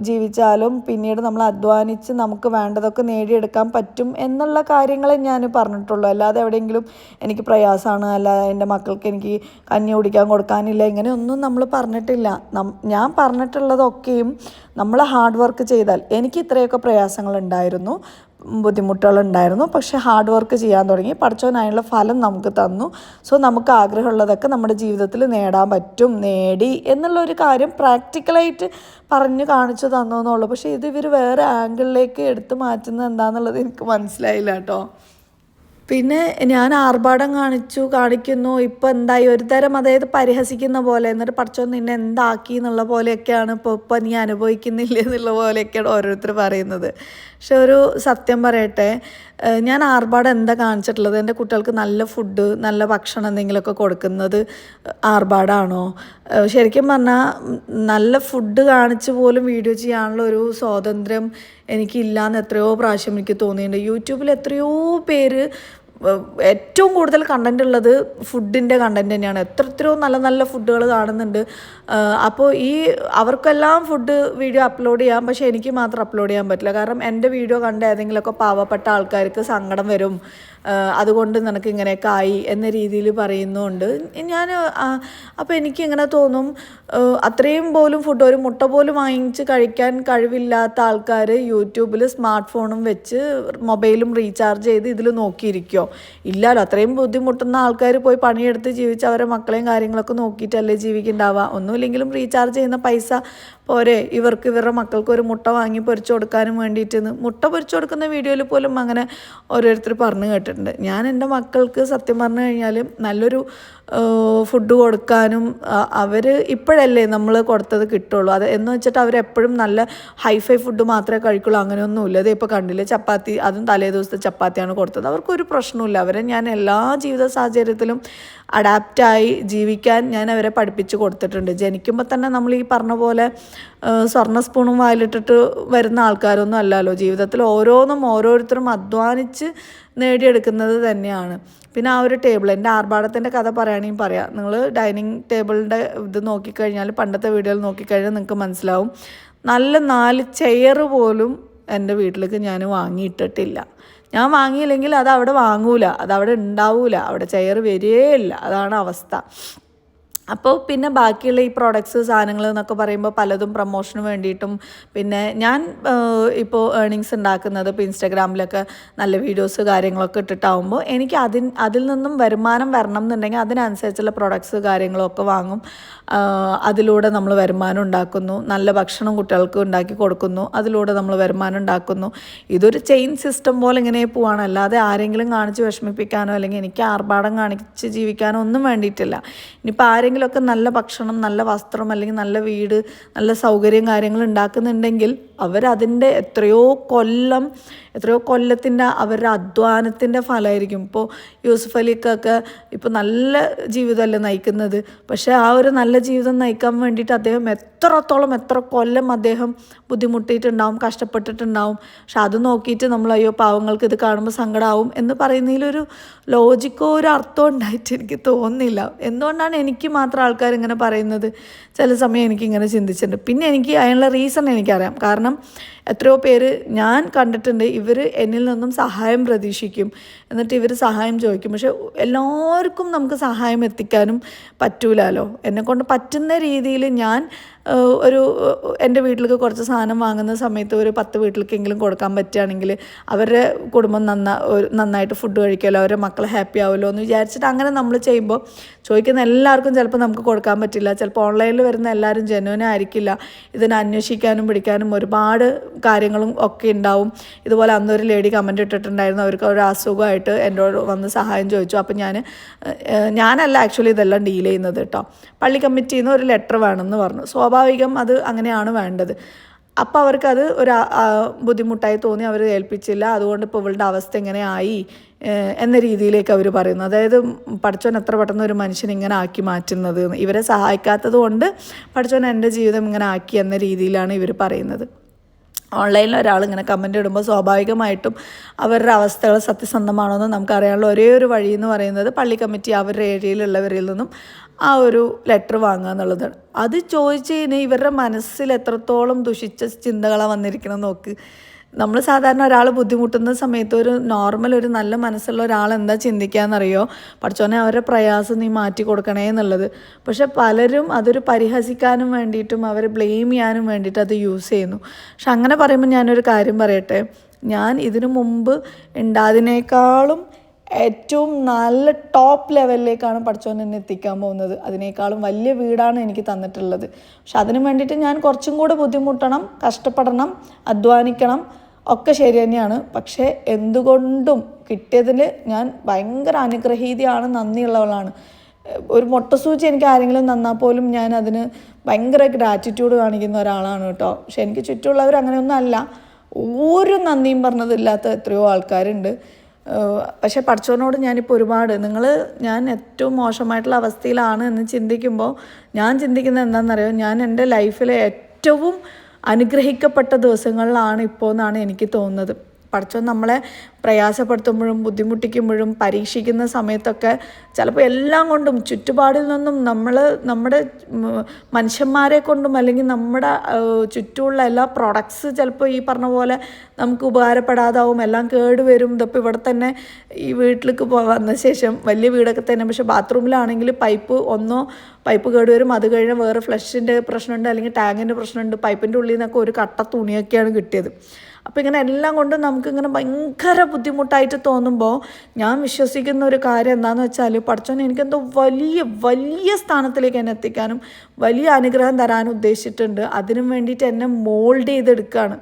ജീവിച്ചാലും പിന്നീട് നമ്മൾ അധ്വാനിച്ച് നമുക്ക് വേണ്ടതൊക്കെ നേടിയെടുക്കാൻ പറ്റും എന്നുള്ള കാര്യങ്ങളെ ഞാൻ പറഞ്ഞിട്ടുള്ളൂ. അല്ലാതെ എവിടെയെങ്കിലും എനിക്ക് പ്രയാസമാണ്. അല്ല എന്റെ മക്കൾക്ക് എനിക്ക് കഞ്ഞി കുടിക്കാൻ കൊടുക്കാനില്ല. ഇങ്ങനെയൊന്നും നമ്മൾ പറഞ്ഞിട്ടില്ല. ഞാൻ പറഞ്ഞിട്ടുള്ളതൊക്കെയും നമ്മൾ ഹാർഡ് വർക്ക് ചെയ്താൽ എനിക്ക് ഇത്രയൊക്കെ പ്രയാസങ്ങൾ ഉണ്ടായിരുന്നു ബുദ്ധിമുട്ടുകളുണ്ടായിരുന്നു. പക്ഷെ ഹാർഡ് വർക്ക് ചെയ്യാൻ തുടങ്ങി. പഠിച്ചവനായുള്ള ഫലം നമുക്ക് തന്നു. സോ നമുക്ക് ആഗ്രഹമുള്ളതൊക്കെ നമ്മുടെ ജീവിതത്തിൽ നേടാൻ പറ്റും നേടി എന്നുള്ള ഒരു കാര്യം പ്രാക്ടിക്കലായിട്ട് പറഞ്ഞു കാണിച്ചു തന്നു എന്നുള്ളൂ. പക്ഷേ ഇത് ഇവർ വേറെ ആംഗിളിലേക്ക് എടുത്തു മാറ്റുന്നത് എന്താണെന്നുള്ളത് എനിക്ക് മനസ്സിലായില്ല കേട്ടോ. പിന്നെ ഞാൻ ആർഭാടം കാണിച്ചു കാണിക്കുന്നു. ഇപ്പം എന്തായി? ഒരു തരം അതായത് പരിഹസിക്കുന്ന പോലെ എന്നിട്ട് പഠിച്ചോ നിന്നെ എന്താക്കി എന്നുള്ള പോലെയൊക്കെയാണ് ഇപ്പോൾ ഇപ്പം നീ അനുഭവിക്കുന്നില്ല എന്നുള്ള പോലെയൊക്കെയാണ് ഓരോരുത്തർ പറയുന്നത്. പക്ഷെ ഒരു സത്യം പറയട്ടെ ഞാൻ ആർഭാടം എന്താ കാണിച്ചിട്ടുള്ളത്? എന്റെ കുട്ടികൾക്ക് നല്ല ഫുഡ് നല്ല ഭക്ഷണം എന്തെങ്കിലുമൊക്കെ കൊടുക്കുന്നത് ആർഭാടാണോ? ശരിക്കും പറഞ്ഞാൽ നല്ല ഫുഡ് കാണിച്ച് പോലും വീഡിയോ ചെയ്യാനുള്ള ഒരു സ്വാതന്ത്ര്യം എനിക്കില്ലാന്ന് എത്രയോ പ്രാവശ്യം എനിക്ക് തോന്നിയിട്ടുണ്ട്. യൂട്യൂബിൽ എത്രയോ പേര് ഏറ്റവും കൂടുതൽ കണ്ടന്റ് ഉള്ളത് ഫുഡിന്റെ കണ്ടന്റ് തന്നെയാണ്. എത്ര എത്രയോ നല്ല നല്ല ഫുഡുകൾ കാണുന്നുണ്ട്. അപ്പോൾ ഈ അവർക്കെല്ലാം ഫുഡ് വീഡിയോ അപ്ലോഡ് ചെയ്യാം. പക്ഷേ എനിക്ക് മാത്രം അപ്ലോഡ് ചെയ്യാൻ പറ്റില്ല. കാരണം എന്റെ വീഡിയോ കണ്ട ഏതെങ്കിലുമൊക്കെ പാവപ്പെട്ട ആൾക്കാർക്ക് സങ്കടം വരും. അതുകൊണ്ട് നിനക്ക് ഇങ്ങനെയൊക്കെ ആയി എന്ന രീതിയിൽ പറയുന്നുണ്ട്. ഞാൻ അപ്പോൾ എനിക്കിങ്ങനെ തോന്നും അത്രയും പോലും ഫുഡ് ഒരു മുട്ട പോലും വാങ്ങിച്ച് കഴിക്കാൻ കഴിവില്ലാത്ത ആൾക്കാർ യൂട്യൂബിൽ സ്മാർട്ട് ഫോണും വെച്ച് മൊബൈലും റീചാർജ് ചെയ്ത് ഇതിൽ നോക്കിയിരിക്കുമോ ഇല്ലല്ലോ അത്രയും ബുദ്ധിമുട്ടുന്ന ആൾക്കാർ പോയി പണിയെടുത്ത് ജീവിച്ച് അവരെ മക്കളെയും കാര്യങ്ങളൊക്കെ നോക്കിയിട്ടല്ലേ ജീവിക്കുന്നുണ്ടാവുക ഒന്നുമില്ലെങ്കിലും റീചാർജ് ചെയ്യുന്ന പൈസ പോരെ ഇവർക്ക് ഇവരുടെ മക്കൾക്ക് ഒരു മുട്ട വാങ്ങി പൊരിച്ചു കൊടുക്കാനും വേണ്ടിയിട്ട് മുട്ട പൊരിച്ചു കൊടുക്കുന്ന വീഡിയോയിൽ പോലും അങ്ങനെ ഓരോരുത്തർ പറഞ്ഞു കേട്ടിട്ടുണ്ട്. ഞാൻ എന്റെ മക്കൾക്ക് സത്യം പറഞ്ഞു കഴിഞ്ഞാൽ നല്ലൊരു ഫുഡ് കൊടുക്കാനും അവർ ഇപ്പോഴല്ലേ നമ്മൾ കൊടുത്തത് കിട്ടുള്ളൂ. അത് എന്ന് വെച്ചിട്ട് അവരെപ്പോഴും നല്ല ഹൈഫൈ ഫുഡ് മാത്രമേ കഴിക്കുള്ളൂ. അങ്ങനെയൊന്നുമില്ല അതേ ഇപ്പോൾ കണ്ടില്ല? ചപ്പാത്തി അതും തലേ ദിവസത്തെ ചപ്പാത്തിയാണ് കൊടുത്തത്. അവർക്കൊരു പ്രശ്നമില്ല അവരെ ഞാൻ എല്ലാ ജീവിത സാഹചര്യത്തിലും അഡാപ്റ്റായി ജീവിക്കാൻ ഞാൻ അവരെ പഠിപ്പിച്ച് കൊടുത്തിട്ടുണ്ട്. ജനിക്കുമ്പോൾ തന്നെ നമ്മൾ ഈ പറഞ്ഞ പോലെ സ്വർണ സ്പൂണും വായിലിട്ടിട്ട് വരുന്ന ആൾക്കാരൊന്നും അല്ലല്ലോ. ജീവിതത്തിൽ ഓരോന്നും ഓരോരുത്തരും അധ്വാനിച്ച് നേടിയെടുക്കുന്നത് തന്നെയാണ്. പിന്നെ ആ ഒരു ടേബിൾ എന്റെ ആർഭാടത്തിന്റെ കഥ പറയുകയാണെങ്കിൽ പറയാം. നിങ്ങൾ ഡൈനിങ് ടേബിളിന്റെ ഇത് നോക്കിക്കഴിഞ്ഞാൽ പണ്ടത്തെ വീഡിയോയിൽ നോക്കിക്കഴിഞ്ഞാൽ നിങ്ങൾക്ക് മനസ്സിലാവും. നല്ല നാല് ചെയർ പോലും എന്റെ വീട്ടിലേക്ക് ഞാൻ വാങ്ങിയിട്ടിട്ടില്ല. ഞാൻ വാങ്ങിയില്ലെങ്കിൽ അത് അവിടെ വാങ്ങൂല അത് അവിടെ ഉണ്ടാവൂല. അവിടെ ചെയർ വരികയില്ല. അതാണ് അവസ്ഥ. അപ്പോൾ പിന്നെ ബാക്കിയുള്ള ഈ പ്രോഡക്ട്സ് സാധനങ്ങൾ എന്നൊക്കെ പറയുമ്പോൾ പലതും പ്രൊമോഷന് വേണ്ടിയിട്ടും പിന്നെ ഞാൻ ഇപ്പോൾ ഏർണിങ്സ് ഉണ്ടാക്കുന്നത് ഇപ്പോൾ ഇൻസ്റ്റാഗ്രാമിലൊക്കെ നല്ല വീഡിയോസ് കാര്യങ്ങളൊക്കെ ഇട്ടിട്ടാവുമ്പോൾ എനിക്ക് അതിൻ അതിൽ നിന്നും വരുമാനം വരണം എന്നുണ്ടെങ്കിൽ അതിനനുസരിച്ചുള്ള പ്രൊഡക്ട്സ് കാര്യങ്ങളൊക്കെ വാങ്ങും. അതിലൂടെ നമ്മൾ വരുമാനം ഉണ്ടാക്കുന്നു. നല്ല ഭക്ഷണം കുട്ടികൾക്ക് ഉണ്ടാക്കി കൊടുക്കുന്നു. അതിലൂടെ നമ്മൾ വരുമാനം ഉണ്ടാക്കുന്നു. ഇതൊരു ചെയിൻ സിസ്റ്റം പോലെ ഇങ്ങനെ പോവാണ്. അല്ലാതെ ആരെങ്കിലും കാണിച്ച് വിഷമിപ്പിക്കാനോ അല്ലെങ്കിൽ എനിക്ക് ആർഭാടം കാണിച്ച് ജീവിക്കാനോ ഒന്നും വേണ്ടിയിട്ടില്ല. ഇനിയിപ്പോൾ ആരെങ്കിലും ആരെങ്കിലുമൊക്കെ നല്ല ഭക്ഷണം നല്ല വസ്ത്രം അല്ലെങ്കിൽ നല്ല വീട് നല്ല സൗകര്യം കാര്യങ്ങൾ ഉണ്ടാക്കുന്നുണ്ടെങ്കിൽ അവരതിന്റെ എത്രയോ കൊല്ലം എത്രയോ കൊല്ലത്തിന്റെ അവരുടെ അധ്വാനത്തിന്റെ ഫലമായിരിക്കും. ഇപ്പോൾ യൂസുഫ് അലിക്കൊക്കെ ഇപ്പോൾ നല്ല ജീവിതമല്ലേ നയിക്കുന്നത്. പക്ഷേ ആ ഒരു നല്ല ജീവിതം നയിക്കാൻ വേണ്ടിയിട്ട് അദ്ദേഹം എത്രത്തോളം എത്ര കൊല്ലം അദ്ദേഹം ബുദ്ധിമുട്ടിയിട്ടുണ്ടാവും കഷ്ടപ്പെട്ടിട്ടുണ്ടാവും. പക്ഷെ അത് നോക്കിയിട്ട് നമ്മൾ അയ്യോ പാവങ്ങൾക്ക് ഇത് കാണുമ്പോൾ സങ്കടമാവും എന്ന് പറയുന്നതിലൊരു ലോജിക്കോ ഒരു അർത്ഥം ഉണ്ടായിട്ട് എനിക്ക് തോന്നുന്നില്ല. എന്തുകൊണ്ടാണ് എനിക്ക് മാത്രം ആൾക്കാർ ഇങ്ങനെ പറയുന്നത്? ചില സമയം എനിക്കിങ്ങനെ ചിന്തിച്ചിട്ടുണ്ട്. പിന്നെ എനിക്ക് അതിനുള്ള റീസൺ എനിക്കറിയാം. കാരണം എത്രയോ പേര് ഞാൻ കണ്ടിട്ടുണ്ട് ഇവർ എന്നിൽ നിന്നും സഹായം പ്രതീക്ഷിക്കും. എന്നിട്ട് ഇവർ സഹായം ചോദിക്കും. പക്ഷെ എല്ലാവർക്കും നമുക്ക് സഹായം എത്തിക്കാനും പറ്റൂലല്ലോ എന്നെക്കൊണ്ട് പറ്റുന്ന രീതിയിൽ ഞാൻ ഒരു എന്റെ വീട്ടിലേക്ക് കുറച്ച് സാധനം വാങ്ങുന്ന സമയത്ത് ഒരു പത്ത് വീട്ടിലേക്കെങ്കിലും കൊടുക്കാൻ പറ്റുകയാണെങ്കിൽ അവരുടെ കുടുംബം നന്നാ നന്നായിട്ട് ഫുഡ് കഴിക്കുമല്ലോ അവരുടെ മക്കൾ ഹാപ്പി ആവുമല്ലോ എന്ന് വിചാരിച്ചിട്ട് അങ്ങനെ നമ്മൾ ചെയ്യുമ്പോൾ ചോദിക്കുന്ന എല്ലാവർക്കും ചിലപ്പോൾ നമുക്ക് കൊടുക്കാൻ പറ്റില്ല. ചിലപ്പോൾ ഓൺലൈനിൽ വരുന്ന എല്ലാവരും ജനുവനായിരിക്കില്ല ഇതിനെ അന്വേഷിക്കാനും പിടിക്കാനും ഒരുപാട് കാര്യങ്ങളും ഒക്കെ ഉണ്ടാവും. ഇതുപോലെ അന്നൊരു ലേഡി കമന്റ് ഇട്ടിട്ടുണ്ടായിരുന്നു. അവർക്ക് ഒരു അസുഖമായിട്ട് എന്നോട് വന്ന് സഹായം ചോദിച്ചു. അപ്പം ഞാൻ ഞാനല്ല ആക്ച്വലി ഇതെല്ലാം ഡീൽ ചെയ്യുന്നത് കേട്ടോ. പള്ളി കമ്മിറ്റിയിൽ നിന്ന് ഒരു ലെറ്റർ വേണമെന്ന് പറഞ്ഞു. സ്വാഭാവികം അത് അങ്ങനെയാണ് വേണ്ടത്. അപ്പോൾ അവർക്കത് ഒരു ബുദ്ധിമുട്ടായി തോന്നി അവർ ഏൽപ്പിച്ചില്ല. അതുകൊണ്ട് ഇപ്പോൾ ഇവളുടെ അവസ്ഥ എങ്ങനെയായി എന്ന രീതിയിലേക്ക് അവർ പറയുന്നു. അതായത് പഠിച്ചവൻ എത്ര പെട്ടെന്ന് ഒരു മനുഷ്യൻ ഇങ്ങനെ ആക്കി മാറ്റുന്നത്? ഇവരെ സഹായിക്കാത്തത് കൊണ്ട് പഠിച്ചോൻ എന്റെ ജീവിതം ഇങ്ങനെ ആക്കി എന്ന രീതിയിലാണ് ഇവർ പറയുന്നത്. ഓൺലൈനിൽ ഒരാൾ ഇങ്ങനെ കമന്റ് ഇടുമ്പോൾ സ്വാഭാവികമായിട്ടും അവരുടെ അവസ്ഥകൾ സത്യസന്ധമാണോ എന്ന് നമുക്കറിയാനുള്ള ഒരേ ഒരു വഴി എന്ന് പറയുന്നത് പള്ളി കമ്മിറ്റി അവരുടെ ഏരിയയിലുള്ളവരിൽ നിന്നും ആ ഒരു ലെറ്റർ വാങ്ങുക എന്നുള്ളതാണ് അത് ചോദിച്ചു കഴിഞ്ഞാൽ ഇവരുടെ മനസ്സിൽ എത്രത്തോളം ദുഷിച്ച ചിന്തകളാണ് വന്നിരിക്കണം നോക്ക്. നമ്മൾ സാധാരണ ഒരാൾ ബുദ്ധിമുട്ടുന്ന സമയത്ത് ഒരു നോർമൽ ഒരു നല്ല മനസ്സുള്ള ഒരാൾ എന്താ ചിന്തിക്കാന്നറിയോ പഠിച്ചോനെ അവരുടെ പ്രയാസം നീ മാറ്റി കൊടുക്കണേ എന്നുള്ളത്. പക്ഷെ പലരും അതൊരു പരിഹസിക്കാനും വേണ്ടിയിട്ടും അവരെ ബ്ലെയിം ചെയ്യാനും വേണ്ടിയിട്ട് അത് യൂസ് ചെയ്യുന്നു. പക്ഷെ അങ്ങനെ പറയുമ്പോൾ ഞാനൊരു കാര്യം പറയട്ടെ. ഞാൻ ഇതിനു മുമ്പ് ഉണ്ടാതിനേക്കാളും ഏറ്റവും നല്ല ടോപ്പ് ലെവലിലേക്കാണ് പഠിച്ചവൻ എന്നെ എത്തിക്കാൻ പോകുന്നത്. അതിനേക്കാളും വലിയ വീടാണ് എനിക്ക് തന്നിട്ടുള്ളത്. പക്ഷെ അതിന് വേണ്ടിയിട്ട് ഞാൻ കുറച്ചും കൂടെ ബുദ്ധിമുട്ടണം കഷ്ടപ്പെടണം അധ്വാനിക്കണം ഒക്കെ ശരി തന്നെയാണ്. പക്ഷേ എന്തുകൊണ്ടും കിട്ടിയതിൽ ഞാൻ ഭയങ്കര അനുഗ്രഹീതിയാണ് നന്ദിയുള്ളവളാണ്. ഒരു മുട്ടസൂചി എനിക്ക് ആരെങ്കിലും തന്നാൽ പോലും ഞാൻ അതിന് ഭയങ്കര ഗ്രാറ്റിറ്റ്യൂഡ് കാണിക്കുന്ന ഒരാളാണ് കേട്ടോ. പക്ഷെ എനിക്ക് ചുറ്റുമുള്ളവർ അങ്ങനെയൊന്നും അല്ല. ഒരു നന്ദിയും പറഞ്ഞതില്ലാത്ത എത്രയോ ആൾക്കാരുണ്ട്. പക്ഷെ പഠിച്ചവനോട് ഞാനിപ്പോൾ ഒരുപാട് നിങ്ങൾ ഞാൻ ഏറ്റവും മോശമായിട്ടുള്ള അവസ്ഥയിലാണ് എന്ന് ചിന്തിക്കുമ്പോൾ ഞാൻ ചിന്തിക്കുന്നത് എന്താണെന്നറിയോ? ഞാൻ എന്റെ ലൈഫിലെ ഏറ്റവും അനുഗ്രഹിക്കപ്പെട്ട ദിവസങ്ങളിലാണ് ഇപ്പോൾ എന്നാണ് എനിക്ക് തോന്നുന്നത്. പഠിച്ചവൻ നമ്മളെ പ്രയാസപ്പെടുത്തുമ്പോഴും ബുദ്ധിമുട്ടിക്കുമ്പോഴും പരീക്ഷിക്കുന്ന സമയത്തൊക്കെ ചിലപ്പോൾ എല്ലാം കൊണ്ടും ചുറ്റുപാടിൽ നിന്നും നമ്മൾ നമ്മുടെ മനുഷ്യന്മാരെ കൊണ്ടും അല്ലെങ്കിൽ നമ്മുടെ ചുറ്റുമുള്ള എല്ലാ പ്രൊഡക്ട്സ് ചിലപ്പോൾ ഈ പറഞ്ഞ പോലെ നമുക്ക് ഉപകാരപ്പെടാതാവും എല്ലാം കേടുവരും ഇതപ്പോൾ ഇവിടെ തന്നെ ഈ വീട്ടിലേക്ക് വന്ന ശേഷം വലിയ വീടൊക്കെ തന്നെ പക്ഷേ ബാത്റൂമിലാണെങ്കിൽ പൈപ്പ് ഒന്നോ പൈപ്പ് കേടുവരും അത് കഴിഞ്ഞ് വേറെ ഫ്ലഷിന്റെ പ്രശ്നമുണ്ട് അല്ലെങ്കിൽ ടാങ്കിന്റെ പ്രശ്നമുണ്ട്. പൈപ്പിന്റെ ഉള്ളിൽ നിന്നൊക്കെ ഒരു കട്ട തുണിയൊക്കെയാണ് കിട്ടിയത്. അപ്പോൾ ഇങ്ങനെ എല്ലാം കൊണ്ടും നമുക്കിങ്ങനെ ഭയങ്കര ബുദ്ധിമുട്ടായിട്ട് തോന്നുമ്പോൾ ഞാൻ വിശ്വസിക്കുന്ന ഒരു കാര്യം എന്താണെന്ന് വെച്ചാൽ പഠിച്ചോൻ എനിക്കെന്തോ വലിയ വലിയ സ്ഥാനത്തിലേക്ക് എന്നെ എത്തിക്കാനും വലിയ അനുഗ്രഹം തരാനും ഉദ്ദേശിച്ചിട്ടുണ്ട്. അതിനും വേണ്ടിയിട്ട് എന്നെ മോൾഡ് ചെയ്തെടുക്കുകയാണ്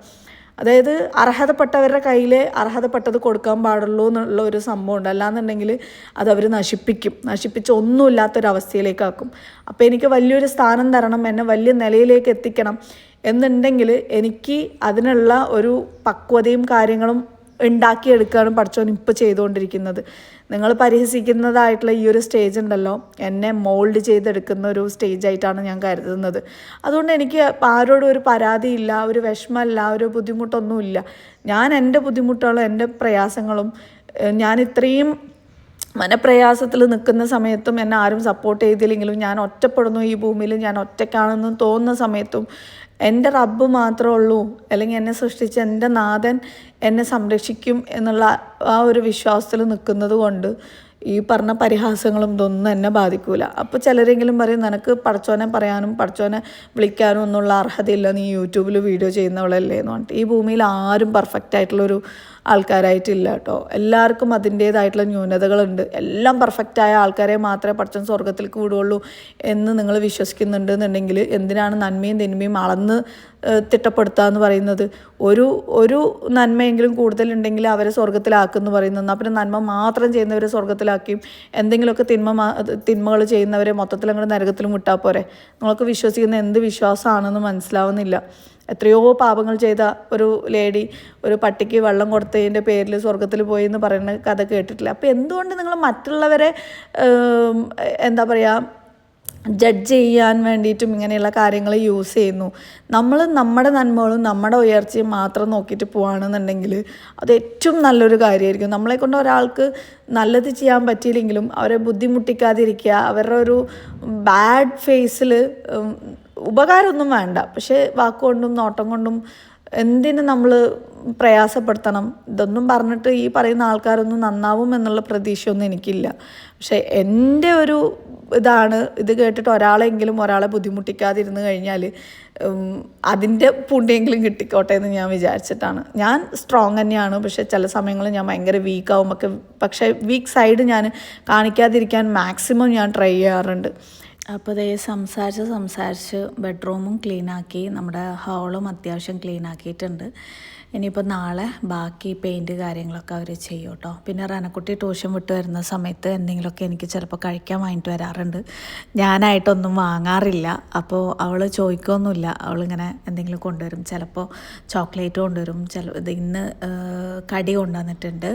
അതായത് അർഹതപ്പെട്ടവരുടെ കയ്യിൽ അർഹതപ്പെട്ടത് കൊടുക്കാൻ പാടുള്ളൂ എന്നുള്ള ഒരു സംഭവമുണ്ട്. അല്ലാന്നുണ്ടെങ്കിൽ അത് അവർ നശിപ്പിക്കും. നശിപ്പിച്ച് ഒന്നുമില്ലാത്തൊരവസ്ഥയിലേക്കാക്കും. അപ്പോൾ എനിക്ക് വലിയൊരു സ്ഥാനം തരണം എന്നെ വലിയ നിലയിലേക്ക് എത്തിക്കണം എന്നുണ്ടെങ്കിൽ എനിക്ക് അതിനുള്ള ഒരു പക്വതയും കാര്യങ്ങളും ഉണ്ടാക്കിയെടുക്കുകയാണ് പഠിച്ചോൻ ഇപ്പോൾ ചെയ്തുകൊണ്ടിരിക്കുന്നത്. നിങ്ങൾ പരിഹസിക്കുന്നതായിട്ടുള്ള ഈ ഒരു സ്റ്റേജ് ഉണ്ടല്ലോ. എന്നെ മോൾഡ് ചെയ്തെടുക്കുന്ന ഒരു സ്റ്റേജ് ആയിട്ടാണ് ഞാൻ കരുതുന്നത്. അതുകൊണ്ട് എനിക്ക് ആരോടും ഒരു പരാതിയില്ല ഒരു വിഷമമല്ല ഒരു ബുദ്ധിമുട്ടൊന്നുമില്ല. ഞാൻ എന്റെ ബുദ്ധിമുട്ടുകളും എന്റെ പ്രയാസങ്ങളും ഞാൻ ഇത്രയും മനപ്രയാസത്തിൽ നിൽക്കുന്ന സമയത്തും എന്നെ ആരും സപ്പോർട്ട് ചെയ്തില്ലെങ്കിലും ഞാൻ ഒറ്റപ്പെടുന്നു ഈ ഭൂമിയിൽ ഞാൻ ഒറ്റയ്ക്കാണെന്ന് തോന്നുന്ന സമയത്തും എന്റെ റബ്ബ് മാത്രമേ ഉള്ളൂ. അല്ലെങ്കിൽ എന്നെ സൃഷ്ടിച്ച എന്റെ നാഥൻ എന്നെ സംരക്ഷിക്കും എന്നുള്ള ആ ഒരു വിശ്വാസത്തിൽ നിൽക്കുന്നത് കൊണ്ട് ഈ പറഞ്ഞ പരിഹാസങ്ങളും ഇതൊന്നും എന്നെ ബാധിക്കൂല. അപ്പോൾ ചിലരെങ്കിലും പറയും നിനക്ക് പടച്ചോനെ പറയാനും പടച്ചോനെ വിളിക്കാനും ഒന്നുള്ള അർഹതയില്ല. നീ യൂട്യൂബിൽ വീഡിയോ ചെയ്യുന്നവളല്ലേ? എന്ന് പറഞ്ഞിട്ട് ഈ ഭൂമിയിൽ ആരും പെർഫെക്റ്റ് ആയിട്ടുള്ളൊരു ആൾക്കാരായിട്ടില്ല കേട്ടോ. എല്ലാവർക്കും അതിന്റേതായിട്ടുള്ള ന്യൂനതകളുണ്ട്. എല്ലാം പെർഫെക്റ്റായ ആൾക്കാരെ മാത്രമേ പഠിച്ചൻ സ്വർഗത്തിലേക്ക് വിടുകയുള്ളൂ എന്ന് നിങ്ങൾ വിശ്വസിക്കുന്നുണ്ടെന്നുണ്ടെങ്കിൽ എന്തിനാണ് നന്മയും തിന്മയും അളന്ന് തിട്ടപ്പെടുത്തുക എന്ന് പറയുന്നത്. ഒരു ഒരു നന്മയെങ്കിലും കൂടുതലുണ്ടെങ്കിൽ അവരെ സ്വർഗത്തിലാക്കും എന്ന് പറയുന്നത്. എന്നാൽ പിന്നെ നന്മ മാത്രം ചെയ്യുന്നവരെ സ്വർഗത്തിലാക്കിയും എന്തെങ്കിലുമൊക്കെ തിന്മ തിന്മകൾ ചെയ്യുന്നവരെ മൊത്തത്തിൽ അങ്ങോട്ട് നരകത്തിലും വിട്ടാൽ പോരെ. നിങ്ങൾക്ക് വിശ്വസിക്കുന്ന എന്ത് വിശ്വാസമാണെന്ന് മനസ്സിലാവുന്നില്ല. എത്രയോ പാപങ്ങൾ ചെയ്ത ഒരു ലേഡി ഒരു പട്ടിക്ക് വെള്ളം കൊടുത്തതിന്റെ പേരിൽ സ്വർഗത്തിൽ പോയി എന്ന് പറയുന്ന കഥ കേട്ടിട്ടില്ല. അപ്പോൾ എന്തുകൊണ്ട് നിങ്ങൾ മറ്റുള്ളവരെ എന്താ പറയുക ജഡ്ജ് ചെയ്യാൻ വേണ്ടിയിട്ടും ഇങ്ങനെയുള്ള കാര്യങ്ങൾ യൂസ് ചെയ്യുന്നു. നമ്മൾ നമ്മുടെ നന്മകളും നമ്മുടെ ഉയർച്ചയും മാത്രം നോക്കിയിട്ട് പോവുകയാണെന്നുണ്ടെങ്കിൽ അത് ഏറ്റവും നല്ലൊരു കാര്യമായിരിക്കും. നമ്മളെ കൊണ്ട് ഒരാൾക്ക് നല്ലത് ചെയ്യാൻ പറ്റിയില്ലെങ്കിലും അവരെ ബുദ്ധിമുട്ടിക്കാതിരിക്കുക അവരുടെ ഒരു ബാഡ് ഫേസിൽ ഉപകാരമൊന്നും വേണ്ട. പക്ഷേ വാക്കുകൊണ്ടും നോട്ടം കൊണ്ടും എന്തിന് നമ്മൾ പ്രയാസപ്പെടുത്തണം? ഇതൊന്നും പറഞ്ഞിട്ട് ഈ പറയുന്ന ആൾക്കാരൊന്നും നന്നാവും എന്നുള്ള പ്രതീക്ഷയൊന്നും എനിക്കില്ല. പക്ഷേ എന്റെ ഒരു ഇതാണ് ഇത് കേട്ടിട്ട് ഒരാളെങ്കിലും ഒരാളെ ബുദ്ധിമുട്ടിക്കാതിരുന്ന് കഴിഞ്ഞാൽ അതിന്റെ പുണ്യെങ്കിലും കിട്ടിക്കോട്ടെ എന്ന് ഞാൻ വിചാരിച്ചിട്ടാണ്. ഞാൻ സ്ട്രോങ് തന്നെയാണ് പക്ഷേ ചില സമയങ്ങളിൽ ഞാൻ ഭയങ്കര വീക്കാവും ഒക്കെ പക്ഷേ വീക്ക് സൈഡ് ഞാൻ കാണിക്കാതിരിക്കാൻ മാക്സിമം ഞാൻ ട്രൈ ചെയ്യാറുണ്ട്. അപ്പോൾ ഇതേ സംസാരിച്ച് സംസാരിച്ച് ബെഡ്റൂമും ക്ലീനാക്കി നമ്മുടെ ഹാളും അത്യാവശ്യം ക്ലീനാക്കിയിട്ടുണ്ട്. ഇനിയിപ്പോൾ നാളെ ബാക്കി പെയിന്റ് കാര്യങ്ങളൊക്കെ അവർ ചെയ്യും കേട്ടോ പിന്നെ റനക്കുട്ടി ട്യൂഷൻ വിട്ട് വരുന്ന സമയത്ത് എന്തെങ്കിലുമൊക്കെ എനിക്ക് ചിലപ്പോൾ കഴിക്കാൻ വാങ്ങിയിട്ട് വരാറുണ്ട്. ഞാനായിട്ടൊന്നും വാങ്ങാറില്ല. അപ്പോൾ അവൾ ചോദിക്കൊന്നുമില്ല. അവളിങ്ങനെ എന്തെങ്കിലും കൊണ്ടുവരും. ചിലപ്പോൾ ചോക്ലേറ്റ് കൊണ്ടുവരും. ചില ഇന്ന് കടി കൊണ്ടുവന്നിട്ടുണ്ട്.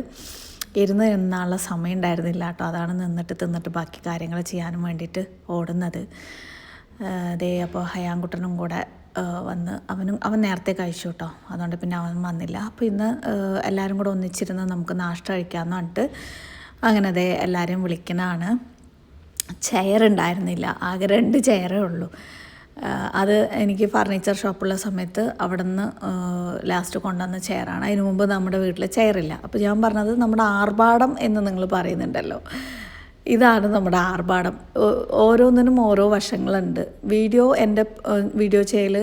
ഇരുന്ന് നിന്നാനുള്ള സമയം ഉണ്ടായിരുന്നില്ല കേട്ടോ. അതാണ് നിന്നിട്ട് തിന്നിട്ട് ബാക്കി കാര്യങ്ങൾ ചെയ്യാനും വേണ്ടിയിട്ട് ഓടുന്നത്. അതേ അപ്പോൾ ഹയാൻകുട്ടനും കൂടെ വന്ന് അവനും അവൻ നേരത്തെ കഴിച്ചു കേട്ടോ. അതുകൊണ്ട് പിന്നെ അവൻ വന്നില്ല. അപ്പോൾ ഇന്ന് എല്ലാവരും കൂടെ ഒന്നിച്ചിരുന്ന് നമുക്ക് നാഷ്ട കഴിക്കാമെന്ന് പറഞ്ഞിട്ട് അങ്ങനെ അതേ എല്ലാവരെയും വിളിക്കണതാണ്. ചെയർ ഉണ്ടായിരുന്നില്ല. ആകെ രണ്ട് ചെയറേ ഉള്ളൂ. അത് എനിക്ക് ഫർണിച്ചർ ഷോപ്പുള്ള സമയത്ത് അവിടെ നിന്ന് ലാസ്റ്റ് കൊണ്ടുവന്ന ചെയറാണ് അതിനു മുമ്പ് നമ്മുടെ വീട്ടിൽ ചെയറില്ല അപ്പോൾ ഞാൻ പറഞ്ഞത് നമ്മുടെ ആർഭാടം എന്ന് നിങ്ങൾ പറയുന്നുണ്ടല്ലോ. ഇതാണ് നമ്മുടെ ആർഭാടം. ഓരോന്നിനും ഓരോ വശങ്ങളുണ്ട്. വീഡിയോ എന്റെ വീഡിയോ ചെയ്യൽ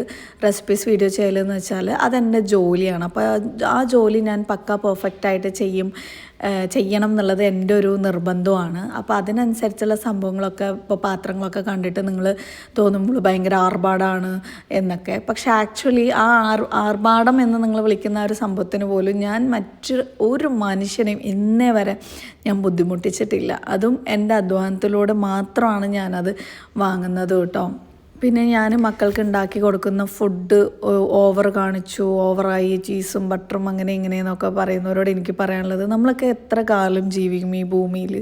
റെസിപ്പീസ് വീഡിയോ ചെയ്യൽ എന്ന് വെച്ചാൽ അതെന്റെ ജോലിയാണ്. അപ്പോൾ ആ ജോലി ഞാൻ പക്ക പെർഫെക്റ്റായിട്ട് ചെയ്യും. ചെയ്യണം എന്നുള്ളത് എന്റെ ഒരു നിർബന്ധമാണ്. അപ്പോൾ അതിനനുസരിച്ചുള്ള സംഭവങ്ങളൊക്കെ ഇപ്പോൾ പാത്രങ്ങളൊക്കെ കണ്ടിട്ട് നിങ്ങൾ തോന്നുമ്പോൾ ഭയങ്കര ആർഭാടാണ് എന്നൊക്കെ. പക്ഷേ ആക്ച്വലി ആ ആർ ആർഭാടം എന്ന് നിങ്ങൾ വിളിക്കുന്ന ആ ഒരു സംഭവത്തിന് പോലും ഞാൻ മറ്റു ഒരു മനുഷ്യനെയും ഇന്നേ വരെ ഞാൻ ബുദ്ധിമുട്ടിച്ചിട്ടില്ല. അതും എന്റെ അധ്വാനത്തിലൂടെ മാത്രമാണ് ഞാനത് വാങ്ങുന്നത് കേട്ടോ. പിന്നെ ഞാൻ മക്കൾക്ക് ഉണ്ടാക്കി കൊടുക്കുന്ന ഫുഡ് ഓവർ കാണിച്ചു ഓവറായി ചീസും ബട്ടറും അങ്ങനെ ഇങ്ങനെയെന്നൊക്കെ പറയുന്നവരോട് എനിക്ക് പറയാനുള്ളത് നമ്മളൊക്കെ എത്ര കാലം ജീവിക്കും ഈ ഭൂമിയിൽ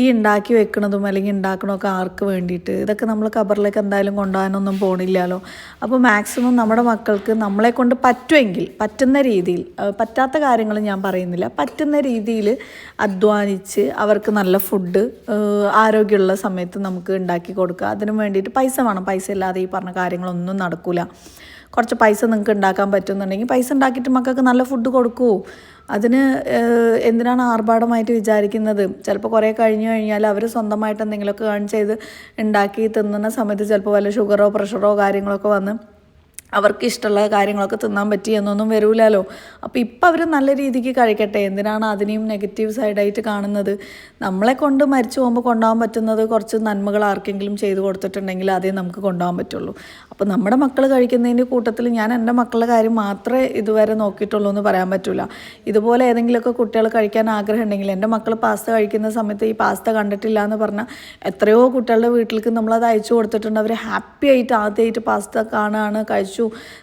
ഈ ഉണ്ടാക്കി വെക്കണതും അല്ലെങ്കിൽ ഉണ്ടാക്കണമൊക്കെ ആർക്ക് വേണ്ടിയിട്ട്? ഇതൊക്കെ നമ്മൾ കബറിലേക്ക് എന്തായാലും കൊണ്ടുപോകാനൊന്നും പോണില്ലല്ലോ. അപ്പോൾ മാക്സിമം നമ്മുടെ മക്കൾക്ക് നമ്മളെ കൊണ്ട് പറ്റുമെങ്കിൽ പറ്റുന്ന രീതിയിൽ പറ്റാത്ത കാര്യങ്ങൾ ഞാൻ പറയുന്നില്ല. പറ്റുന്ന രീതിയിൽ അധ്വാനിച്ച് അവർക്ക് നല്ല ഫുഡ് ആരോഗ്യമുള്ള സമയത്ത് നമുക്ക് ഉണ്ടാക്കി കൊടുക്കുക. അതിനു വേണ്ടിയിട്ട് പൈസ വേണം. പൈസ ഇല്ലാതെ ഈ പറഞ്ഞ കാര്യങ്ങളൊന്നും നടക്കില്ല കുറച്ച് പൈസ നിങ്ങൾക്ക് ഉണ്ടാക്കാൻ പറ്റുന്നുണ്ടെങ്കിൽ പൈസ ഉണ്ടാക്കിയിട്ട് മക്കൾക്ക് നല്ല ഫുഡ് കൊടുക്കൂ. അതിന് എന്തിനാണ് ആർഭാടമായിട്ട് വിചാരിക്കുന്നത്? ചിലപ്പോൾ കുറേ കഴിഞ്ഞു കഴിഞ്ഞാൽ അവർ സ്വന്തമായിട്ട് എന്തെങ്കിലുമൊക്കെ ഏൺ ചെയ്ത് ഉണ്ടാക്കി തിന്നുന്ന സമയത്ത് ചിലപ്പോൾ വല്ല ഷുഗറോ പ്രഷറോ കാര്യങ്ങളൊക്കെ വന്ന് അവർക്ക് ഇഷ്ടമുള്ള കാര്യങ്ങളൊക്കെ തിന്നാൻ പറ്റി എന്നൊന്നും വരൂലല്ലോ അപ്പോൾ ഇപ്പം അവർ നല്ല രീതിക്ക് കഴിക്കട്ടെ. എന്തിനാണ് അതിനെയും നെഗറ്റീവ് സൈഡായിട്ട് കാണുന്നത്? നമ്മളെ കൊണ്ട് മരിച്ചു പോകുമ്പോൾ കൊണ്ടുപോകാൻ പറ്റുന്നത് കുറച്ച് നന്മകൾ ആർക്കെങ്കിലും ചെയ്തു കൊടുത്തിട്ടുണ്ടെങ്കിൽ അതേ നമുക്ക് കൊണ്ടുപോകാൻ പറ്റുള്ളൂ. അപ്പോൾ നമ്മുടെ മക്കൾ കഴിക്കുന്നതിന്റെ കൂട്ടത്തിൽ ഞാൻ എന്റെ മക്കളുടെ കാര്യം മാത്രമേ ഇതുവരെ നോക്കിയിട്ടുള്ളൂ എന്ന് പറയാൻ പറ്റില്ല ഇതുപോലെ ഏതെങ്കിലുമൊക്കെ കുട്ടികൾ കഴിക്കാൻ ആഗ്രഹം ഉണ്ടെങ്കിൽ എന്റെ മക്കൾ പാസ്ത കഴിക്കുന്ന സമയത്ത് ഈ പാസ്ത കണ്ടിട്ടില്ല എന്ന് പറഞ്ഞാൽ എത്രയോ കുട്ടികളുടെ വീട്ടിലേക്ക് നമ്മളത് അയച്ചു കൊടുത്തിട്ടുണ്ട്. അവർ ഹാപ്പി ആയിട്ട് ആദ്യമായിട്ട് പാസ്ത കാണുകയാണ് കഴിച്ചു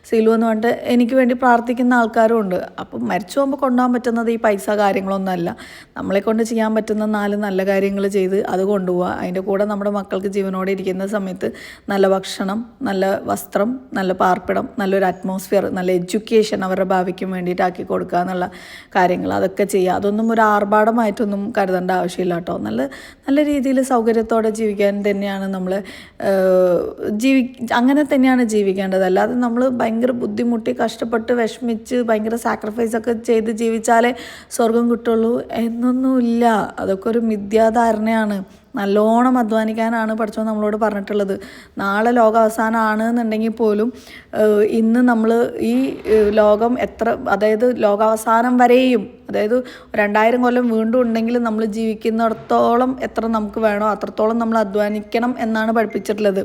സീലു എന്ന് പറഞ്ഞിട്ട് എനിക്ക് വേണ്ടി പ്രാർത്ഥിക്കുന്ന ആൾക്കാരും ഉണ്ട്. അപ്പം മരിച്ചു പോകുമ്പോൾ കൊണ്ടുപോകാൻ പറ്റുന്നത് ഈ പൈസ കാര്യങ്ങളൊന്നുമല്ല നമ്മളെ കൊണ്ട് ചെയ്യാൻ പറ്റുന്ന നാല് നല്ല കാര്യങ്ങൾ ചെയ്ത് അത് കൊണ്ടുപോവുക അതിന്റെ കൂടെ നമ്മുടെ മക്കൾക്ക് ജീവനോടെ ഇരിക്കുന്ന സമയത്ത് നല്ല ഭക്ഷണം നല്ല വസ്ത്രം നല്ല പാർപ്പിടം നല്ലൊരു അറ്റ്മോസ്ഫിയർ നല്ല എഡ്യൂക്കേഷൻ അവരുടെ ഭാവിക്കും വേണ്ടിയിട്ട് ആക്കി കൊടുക്കുക എന്നുള്ള കാര്യങ്ങൾ അതൊക്കെ ചെയ്യുക. അതൊന്നും ഒരു ആർഭാടമായിട്ടൊന്നും കരുതേണ്ട ആവശ്യമില്ല കേട്ടോ. നല്ല നല്ല രീതിയിൽ സൗകര്യത്തോടെ ജീവിക്കാൻ തന്നെയാണ് നമ്മൾ ജീവി അങ്ങനെ തന്നെയാണ് ജീവിക്കേണ്ടത്. അല്ലാതെ നമ്മൾ ഭയങ്കര ബുദ്ധിമുട്ടി കഷ്ടപ്പെട്ട് വിഷമിച്ച് ഭയങ്കര സാക്രിഫൈസ് ഒക്കെ ചെയ്ത് ജീവിച്ചാലേ സ്വർഗം കിട്ടുള്ളൂ എന്നൊന്നുമില്ല. അതൊക്കെ ഒരു മിഥ്യാധാരണയാണ്. നല്ലോണം അധ്വാനിക്കാനാണ് പഠിച്ചോ നമ്മളോട് പറഞ്ഞിട്ടുള്ളത്. നാളെ ലോക അവസാനമാണ് എന്നുണ്ടെങ്കിൽ പോലും ഇന്ന് നമ്മൾ ഈ ലോകം എത്ര അതായത് ലോകാവസാനം വരെയും അതായത് രണ്ടായിരം കൊല്ലം വീണ്ടും ഉണ്ടെങ്കിൽ നമ്മൾ ജീവിക്കുന്നിടത്തോളം എത്ര നമുക്ക് വേണോ അത്രത്തോളം നമ്മൾ അധ്വാനിക്കണം എന്നാണ് പഠിപ്പിച്ചിട്ടുള്ളത്.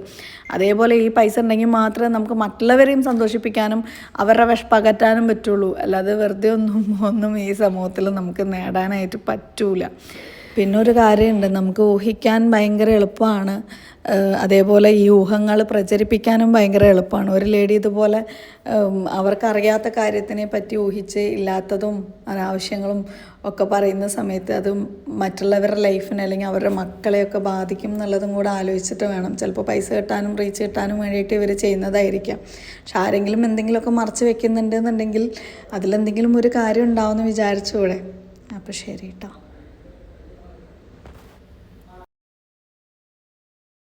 അതേപോലെ ഈ പൈസ ഉണ്ടെങ്കിൽ മാത്രമേ നമുക്ക് മറ്റുള്ളവരെയും സന്തോഷിപ്പിക്കാനും അവരുടെ വിഷപ്പകറ്റാനും പറ്റുള്ളൂ. അല്ലാതെ വെറുതെ ഒന്നും ഒന്നും ഈ സമൂഹത്തിൽ നമുക്ക് നേടാനായിട്ട് പറ്റൂല. പിന്നെ ഒരു കാര്യമുണ്ട്. നമുക്ക് ഊഹിക്കാൻ ഭയങ്കര എളുപ്പമാണ്. അതേപോലെ ഈ ഊഹങ്ങൾ പ്രചരിപ്പിക്കാനും ഭയങ്കര എളുപ്പമാണ്. ഒരു ലേഡി ഇതുപോലെ അവർക്കറിയാത്ത കാര്യത്തിനെ പറ്റി ഊഹിച്ച് ഇല്ലാത്തതും അനാവശ്യങ്ങളും ഒക്കെ പറയുന്ന സമയത്ത് അത് മറ്റുള്ളവരുടെ ലൈഫിനെ അല്ലെങ്കിൽ അവരുടെ മക്കളെയൊക്കെ ബാധിക്കും എന്നുള്ളതും കൂടെ ആലോചിച്ചിട്ട് വേണം. ചിലപ്പോൾ പൈസ കിട്ടാനും റീച്ച് കിട്ടാനും വേണ്ടിയിട്ട് ഇവർ ചെയ്യുന്നതായിരിക്കാം. പക്ഷെ ആരെങ്കിലും എന്തെങ്കിലുമൊക്കെ മറച്ച് വെക്കുന്നുണ്ടെന്നുണ്ടെങ്കിൽ അതിലെന്തെങ്കിലും ഒരു കാര്യം ഉണ്ടാവുമെന്ന് വിചാരിച്ചുകൂടെ അപ്പോൾ ശരി കേട്ടോ